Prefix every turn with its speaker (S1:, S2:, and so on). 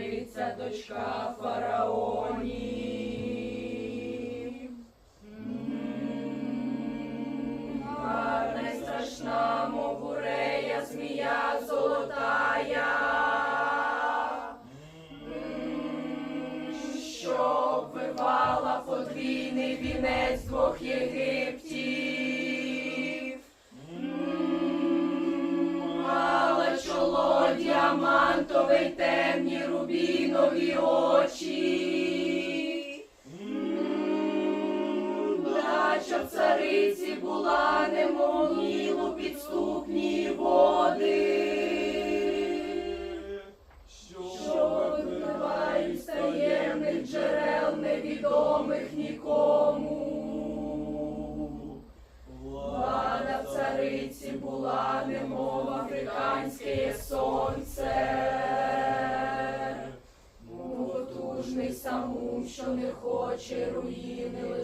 S1: цариця, дочка фараоні. Гарна й страшна, мов урея, змія золотая, що обвивала подвійний вінець двох єгиптів. мала Діамантовий те. світі була, немов африканське сонце, Мов потужний самум, що не хоче руїни.